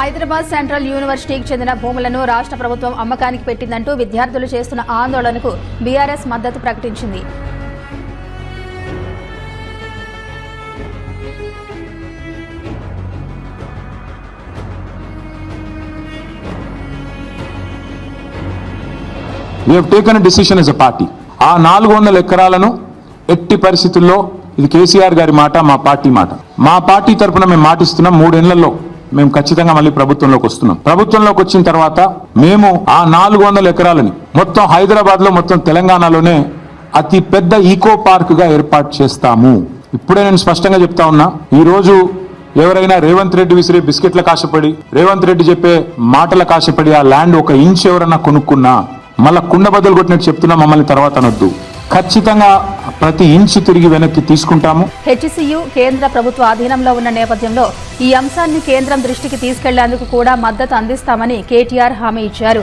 Hyderabad central యూనివర్సిటీకి చెందిన భూములను రాష్ట్ర ప్రభుత్వం అమ్మకానికి పెట్టిందంటూ విద్యార్థులు చేస్తున్న ఆందోళనకు బీఆర్ఎస్ మద్దతు ప్రకటించింది. We taken decision as a party ఆ నాలుగు వందల ఎకరాలను ఎట్టి పరిస్థితుల్లో ఇది కేసీఆర్ గారి మాట మా పార్టీ మాట. మా పార్టీ తరపున మేము మాటిస్తున్నాం మూడేళ్ళలో. మేము ఖచ్చితంగా మళ్ళీ ప్రభుత్వంలోకి వస్తున్నాం. ప్రభుత్వంలోకి వచ్చిన తర్వాత మేము ఆ నాలుగు వందల ఎకరాలని మొత్తం హైదరాబాద్లో మొత్తం తెలంగాణలోనే అతి పెద్ద ఈకో పార్క్గా ఏర్పాటు చేస్తాము. ఇప్పుడే నేను స్పష్టంగా చెప్తా ఉన్నా ఈ రోజు ఎవరైనా రేవంత్ రెడ్డి విసిరే బిస్కెట్ల కాశపడి రేవంత్ రెడ్డి చెప్పే మాటల కాశపడి ఆ ల్యాండ్ ఒక ఇంచ్ ఎవరన్నా కొనుక్కున్నా మళ్ళా కుండ బదులు కొట్టినట్టు చెప్తున్నా మమ్మల్ని తర్వాత అనొద్దు. ఖచ్చితంగా ప్రతి ఇంచు తిరిగి వెనక్కి తీసుకుంటాము. హెచ్సియు కేంద్ర ప్రభుత్వ అధీనంలో ఉన్న నేపథ్యంలో ఈ అంశాన్ని కేంద్రం దృష్టికి తీసుకెళ్ళేందుకు కూడా మద్దతు అందిస్తామని కేటీఆర్ హామీ ఇచ్చారు.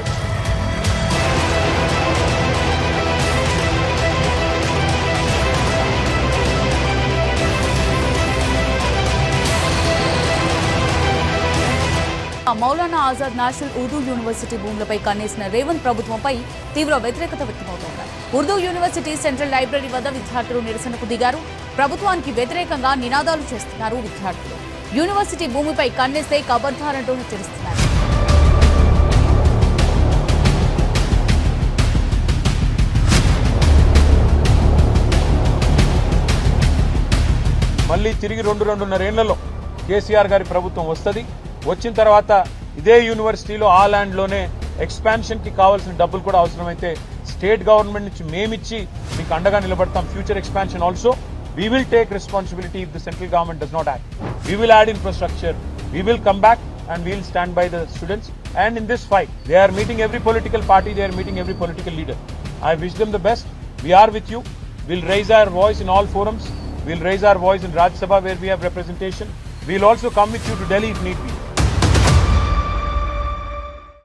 మౌలానా ఆజాద్ నేషనల్ ఉర్దూ యూనివర్సిటీ భూములపై కన్నేసిన రేవంత్ ప్రభుత్వంపై తీవ్ర వ్యతిరేకత వ్యక్తమవుతోంది. ఉర్దూ యూనివర్సిటీ సెంట్రల్ లైబ్రరీ వద్ద విద్యార్థులు నిరసనకు దిగారు. ప్రభుత్వానికి వ్యతిరేకంగా నినాదాలు చేస్తున్నారు విద్యార్థులు. యూనివర్సిటీ భూమిపై కన్నేస్తే కబర్ధారంటూ హెచ్చరిస్తున్నారు. మళ్ళీ తిరిగి రెండు రెండున్నరేళ్ళలో కేసీఆర్ గారి ప్రభుత్వం వస్తుంది. వచ్చిన తర్వాత ఇదే యూనివర్సిటీలో ఆ ల్యాండ్లోనే ఎక్స్పాన్షన్కి కావాల్సిన డబ్బులు కూడా అవసరమైతే స్టేట్ గవర్నమెంట్ నుంచి మేమిచ్చి మీకు అండగా నిలబడతాం. Future expansion also. We will take responsibility if the central government does not act we will add infrastructure we will come back and we'll stand by the students and in this fight they are meeting every political party they are meeting every political leader I wish them the best we are with you will raise our voice in all forums will raise our voice in Rajya Sabha where we presentation we'll also come with you to Delhi if need be